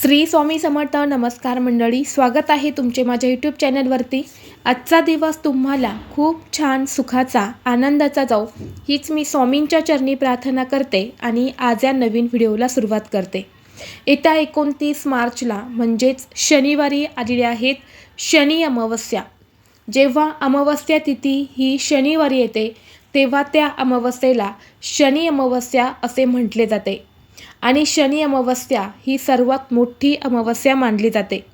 श्री स्वामी समर्थ नमस्कार मंडळी स्वागत आहे तुमचे माझ्या यूट्यूब चॅनलवरती आजचा दिवस तुम्हाला खूप छान सुखाचा आनंदाचा जाऊ हीच मी स्वामींच्या चरणी प्रार्थना करते आणि आज या नवीन व्हिडिओला सुरुवात करते. येत्या एकोणतीस मार्चला म्हणजेच शनिवारी आलेल्या आहेत शनी अमावस्या. जेव्हा अमावस्या तिथी ही शनिवारी येते तेव्हा त्या अमावस्येला शनी अमावस्या असे म्हटले जाते. आणि शनी अमावस्या ही सर्वात मोठी अमावस्या मानली जाते.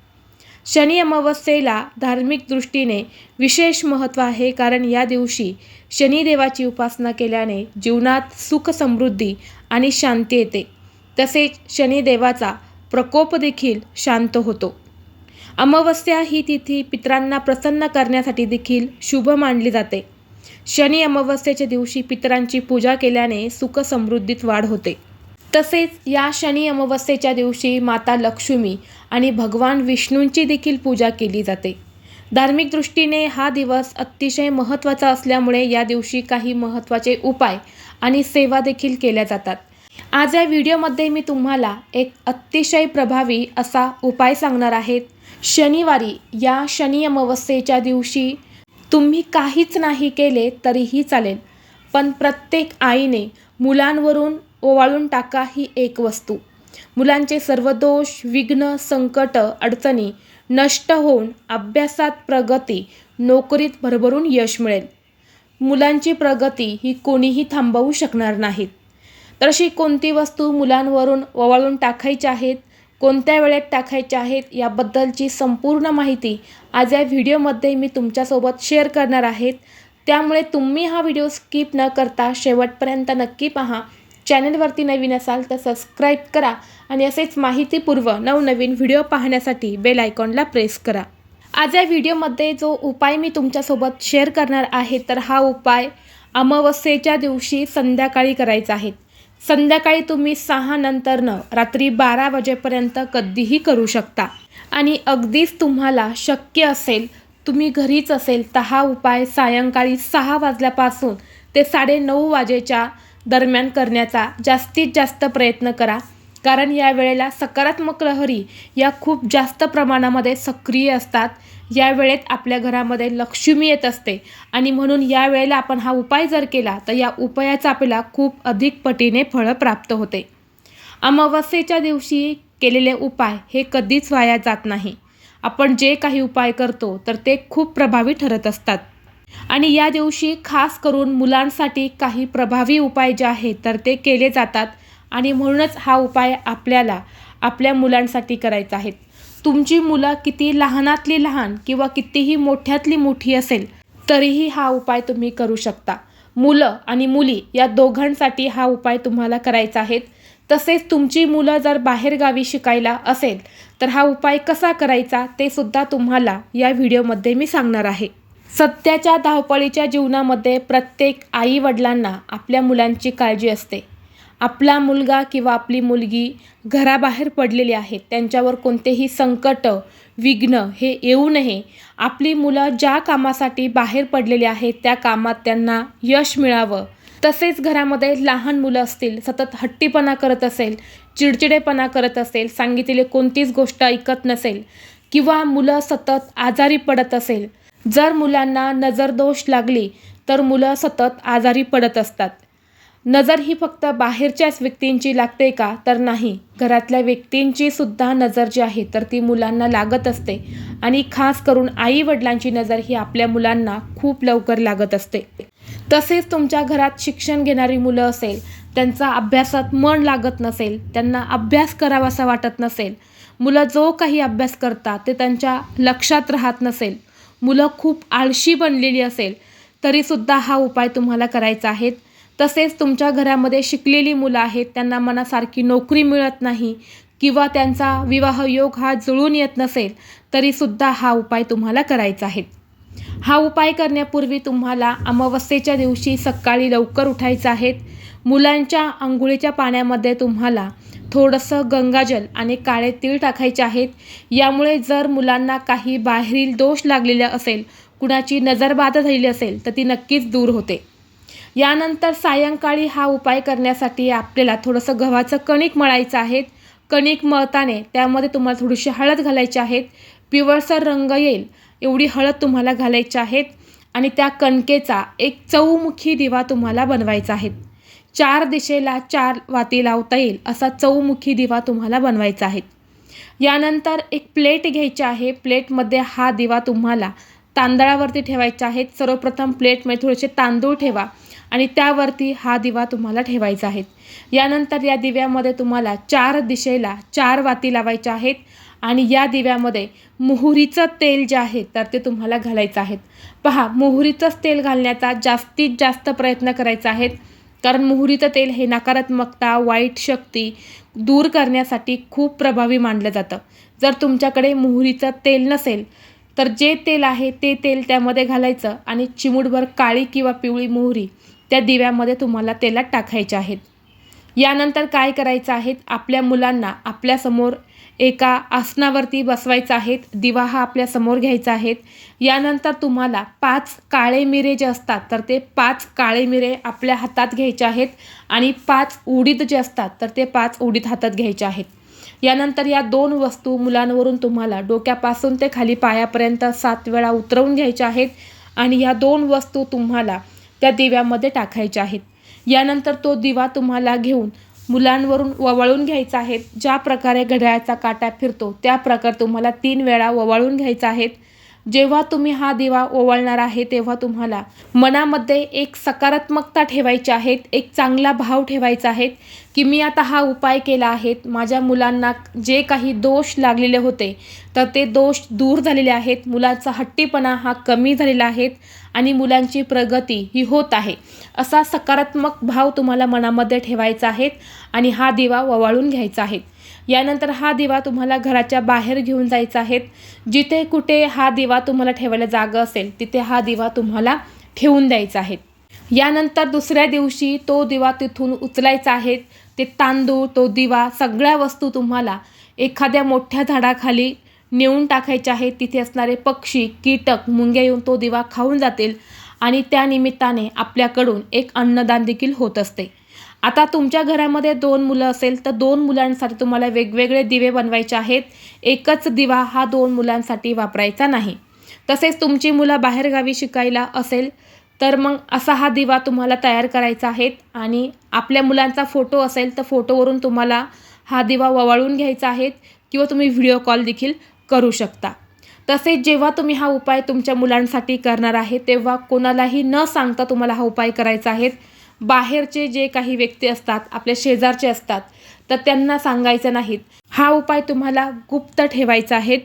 शनी अमावस्येला धार्मिक दृष्टीने विशेष महत्त्व आहे कारण या दिवशी शनिदेवाची उपासना केल्याने जीवनात सुख समृद्धी आणि शांती येते. तसेच शनिदेवाचा प्रकोप देखील शांत होतो. अमावस्या ही तिथी पितरांना प्रसन्न करण्यासाठी देखील शुभ मानली जाते. शनी अमावस्येच्या दिवशी पितरांची पूजा केल्याने सुख समृद्धीत वाढ होते. तसेच या शनी अमावस्येच्या दिवशी माता लक्ष्मी आणि भगवान विष्णूंची देखील पूजा केली जाते. धार्मिक दृष्टीने हा दिवस अतिशय महत्त्वाचा असल्यामुळे या दिवशी काही महत्त्वाचे उपाय आणि सेवा देखील केल्या जातात. आज या व्हिडिओमध्ये मी तुम्हाला एक अतिशय प्रभावी असा उपाय सांगणार आहेत शनिवारी या शनी अमावस्येच्या दिवशी तुम्ही काहीच नाही केले तरीही चालेल. पण प्रत्येक आईने मुलांवरून ओवाळून टाका ही एक वस्तू. मुलांचे सर्व दोष विघ्न संकट अडचणी नष्ट होऊन अभ्यासात प्रगती नोकरीत भरभरून यश मिळेल. मुलांची प्रगती ही कोणीही थांबवू शकणार नाहीत. तर अशी कोणती वस्तू मुलांवरून ओवाळून टाकायची आहेत कोणत्या वेळेत टाकायच्या आहेत याबद्दलची संपूर्ण माहिती आज या व्हिडिओमध्ये मी तुमच्यासोबत शेअर करणार आहेत त्यामुळे तुम्ही हा व्हिडिओ स्किप न करता शेवटपर्यंत नक्की पहा. चॅनलवरती नवीन असाल तर सबस्क्राईब करा आणि असेच माहितीपूर्व नवनवीन व्हिडिओ पाहण्यासाठी बेल आयकॉनला प्रेस करा. आज या व्हिडिओमध्ये जो उपाय मी तुमच्यासोबत शेअर करणार आहे तर हा उपाय अमावस्येच्या दिवशी संध्याकाळी करायचा आहे. संध्याकाळी तुम्ही सहा नंतरनं रात्री बारा वाजेपर्यंत कधीही करू शकता. आणि अगदीच तुम्हाला शक्य असेल तुम्ही घरीच असेल तर हा उपाय सायंकाळी सहा वाजल्यापासून ते साडेनऊ वाजेच्या दरम्यान करण्याचा जास्तीत जास्त प्रयत्न करा. कारण या वेळेला सकारात्मक लहरी या खूप जास्त प्रमाणामध्ये सक्रिय असतात. या वेळेत आपल्या घरामध्ये लक्ष्मी येत असते. आणि म्हणून या वेळेला आपण हा उपाय जर केला तर या उपायाचा आपल्याला खूप अधिक पटीने फळं प्राप्त होते. अमावस्येच्या दिवशी केलेले उपाय हे कधीच वाया जात नाही. आपण जे काही उपाय करतो तर ते खूप प्रभावी ठरत असतात. आणि या दिवशी खास करून मुलांसाठी काही प्रभावी उपाय जे आहेत तर ते केले जातात. आणि म्हणूनच हा उपाय आपल्याला आपल्या मुलांसाठी करायचा आहे. तुमची मुलं किती लहानातली लहान किंवा कितीही मोठ्यातली मोठी असेल तरीही हा उपाय तुम्ही करू शकता. मुलं आणि मुली या दोघांसाठी हा उपाय तुम्हाला करायचा आहे. तसेच तुमची मुलं जर बाहेरगावी शिकायला असेल तर हा उपाय कसा करायचा ते सुद्धा तुम्हाला या व्हिडिओमध्ये मी सांगणार आहे. सध्याच्या धावपळीच्या जीवनामध्ये प्रत्येक आई वडिलांना आपल्या मुलांची काळजी असते. आपला मुलगा किंवा आपली मुलगी घराबाहेर पडलेली आहेत त्यांच्यावर कोणतेही संकट विघ्न हे येऊ नये. आपली मुलं ज्या कामासाठी बाहेर पडलेली आहेत त्या कामात त्यांना यश मिळावं. तसेच घरामध्ये लहान मुलं असतील सतत हट्टीपणा करत असेल चिडचिडेपणा करत असेल सांगितलेली कोणतीच गोष्ट ऐकत नसेल किंवा मुलं सतत आजारी पडत असेल जर मुलांना नजरदोष लागली तर मुलं सतत आजारी पडत असतात. नजर ही फक्त बाहेरच्याच व्यक्तींची लागते का? तर नाही. घरातल्या व्यक्तींची सुद्धा नजर जी आहे तर ती मुलांना लागत असते. आणि खास करून आई वडिलांची नजर ही आपल्या मुलांना खूप लवकर लागत असते. तसेच तुमच्या घरात शिक्षण घेणारी मुलं असेल त्यांचा अभ्यासात मन लागत नसेल त्यांना अभ्यास करावासा वाटत नसेल मुलं जो काही अभ्यास करतात ते त्यांच्या लक्षात राहत नसेल. मुलं खूप आळशी बनलेली असेल तरीसुद्धा हा उपाय तुम्हाला करायचा आहे. तसेच तुमच्या घरामध्ये शिकलेली मुलं आहेत त्यांना मनासारखी नोकरी मिळत नाही किंवा त्यांचा विवाह योग हा जुळून येत नसेल तरीसुद्धा हा उपाय तुम्हाला करायचा आहे. हा उपाय करण्यापूर्वी तुम्हाला अमावस्येच्या दिवशी सकाळी लवकर उठायचं आहे. मुलांच्या आंघोळीच्या पाण्यामध्ये तुम्हाला थोडंसं गंगाजल आणि काळे तीळ टाकायचे आहेत. यामुळे जर मुलांना काही बाहेरील दोष लागलेला असेल कुणाची नजरबाधा झालेली असेल तर ती नक्कीच दूर होते. यानंतर सायंकाळी हा उपाय करण्यासाठी आपल्याला थोडंसं गव्हाचं कणिक मळायचं आहे. कणिक मळताने त्यामध्ये तुम्हाला थोडीशी हळद घालायची आहेत पिवळसर रंग येईल एवढी हळद तुम्हाला घालायची आहेत आणि त्या कणकेचा एक चौमुखी दिवा तुम्हाला बनवायचा आहे. चार दिशेला चार वाती लावता येईल असा चौमुखी दिवा तुम्हाला बनवायचा आहे. यानंतर एक प्लेट घ्यायची आहे. प्लेटमध्ये हा दिवा तुम्हाला तांदळावरती ठेवायचा आहे. सर्वप्रथम प्लेटमध्ये थोडेसे तांदूळ ठेवा आणि त्यावरती हा दिवा तुम्हाला ठेवायचा आहे. यानंतर या दिव्यामध्ये तुम्हाला चार दिशेला चार वाती लावायच्या आहेत आणि या दिव्यामध्ये मोहरीचं तेल जे आहे तर ते तुम्हाला घालायचं आहे. पहा मोहरीचंच तेल घालण्याचा जास्तीत जास्त प्रयत्न करायचा आहे. कारण मोहरीचं तेल हे नकारात्मकता वाईट शक्ती दूर करण्यासाठी खूप प्रभावी मानलं जातं. जर तुमच्याकडे मोहरीचं तेल नसेल तर जे तेल आहे ते तेल त्यामध्ये घालायचं आणि चिमूटभर काळी किंवा पिवळी मोहरी त्या दिव्यामध्ये तुम्हाला तेलात टाकायच्या आहेत. यानंतर काय करायचं आहे आपल्या मुलांना आपल्यासमोर एका आसनावरती बसवायचं आहेत. दिवा हा आपल्यासमोर घ्यायचा आहेत. यानंतर तुम्हाला पाच काळे मिरे जे असतात तर ते पाच काळे मिरे आपल्या हातात घ्यायचे आहेत आणि पाच उडीद जे असतात तर ते पाच उडीद हातात घ्यायचे आहेत. यानंतर या दोन वस्तू मुलांवरून तुम्हाला डोक्यापासून ते खाली पायापर्यंत सात वेळा उतरवून घ्यायच्या आहेत आणि या दोन वस्तू तुम्हाला त्या दिव्यामध्ये टाकायच्या आहेत. यानंतर तो दिवा तुम्हाला घेऊन मुलांवरून ववाळून घ्यायचा आहे. ज्या प्रकारे घड्याळाचा काटा फिरतो त्या प्रकार तुम्हाला तीन वेळा ववाळून घ्यायचा आहे जेव्हा तुम्ही हा दिवा ओवाळणार आहे तेव्हा तुम्हाला मनामध्ये एक सकारात्मकता ठेवायची आहेत एक चांगला भाव ठेवायचा आहे की मी आता हा उपाय केला आहे. माझ्या मुलांना जे काही दोष लागलेले होते तर ते दोष दूर झालेले आहेत. मुलांचा हट्टीपणा हा कमी झालेला आहे आणि मुलांची प्रगती ही होत आहे. असा सकारात्मक भाव तुम्हाला मनामध्ये ठेवायचा आहे आणि हा दिवा ओवाळून घ्यायचा आहे. यानंतर हा दिवा तुम्हाला घराच्या बाहेर घेऊन जायचा आहे. जिथे कुठे हा दिवा तुम्हाला ठेवायला जागा असेल तिथे हा दिवा तुम्हाला ठेवून द्यायचा आहे. यानंतर दुसऱ्या दिवशी तो दिवा तिथून उचलायचा आहे. ते तांदूळ तो दिवा सगळ्या वस्तू तुम्हाला एखाद्या मोठ्या झाडाखाली नेऊन टाकायचे आहेत. तिथे असणारे पक्षी कीटक मुंग्या येऊन तो दिवा खाऊन जातील आणि त्यानिमित्ताने आपल्याकडून एक अन्नदान देखील होत असते. आता तुमच्या घरामध्ये दोन मुलं असेल तर दोन मुलांसाठी तुम्हाला वेगवेगळे दिवे बनवायचे आहेत. एकच दिवा हा दोन मुलांसाठी वापरायचा नाही. तसेच तुमची मुलं बाहेरगावी शिकायला असेल तर मग असा हा दिवा तुम्हाला तयार करायचा आहे आणि आपल्या मुलांचा फोटो असेल तर फोटोवरून तुम्हाला हा दिवा ववाळून घ्यायचा आहे किंवा तुम्ही व्हिडिओ कॉल देखील करू शकता. तसेच जेव्हा तुम्ही हा उपाय तुमच्या मुलांसाठी करणार आहे तेव्हा कोणालाही न सांगता तुम्हाला हा उपाय करायचा आहे. बाहेरचे जे काही व्यक्ती असतात आपल्या शेजारचे असतात तर त्यांना सांगायचं नाहीत. हा उपाय तुम्हाला गुप्त ठेवायचा आहे.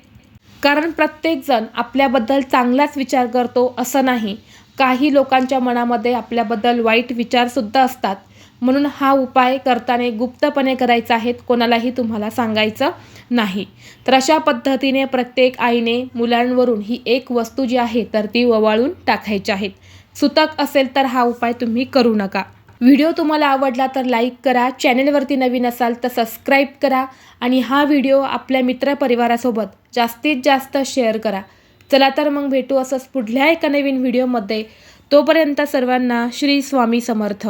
कारण प्रत्येकजण आपल्याबद्दल चांगलाच विचार करतो असं नाही. काही लोकांच्या मनामध्ये आपल्याबद्दल वाईट विचारसुद्धा असतात. म्हणून हा उपाय करताना गुप्तपणे करायचा आहे कोणालाही तुम्हाला सांगायचं नाही. तर अशा पद्धतीने प्रत्येक आईने मुलांवरून ही एक वस्तू जी आहे तर ती ववाळून टाकायची आहेत सुतक असेल तर हा उपाय तुम्ही करू नका. व्हिडिओ तुम्हाला आवडला तर लाईक करा चॅनेलवरती नवीन असाल तर सबस्क्राईब करा आणि हा व्हिडिओ आपल्या मित्रपरिवारासोबत जास्तीत जास्त शेअर करा. चला तर मग भेटू असंच पुढल्या एका नवीन व्हिडिओमध्ये. तोपर्यंत सर्वांना श्री स्वामी समर्थ.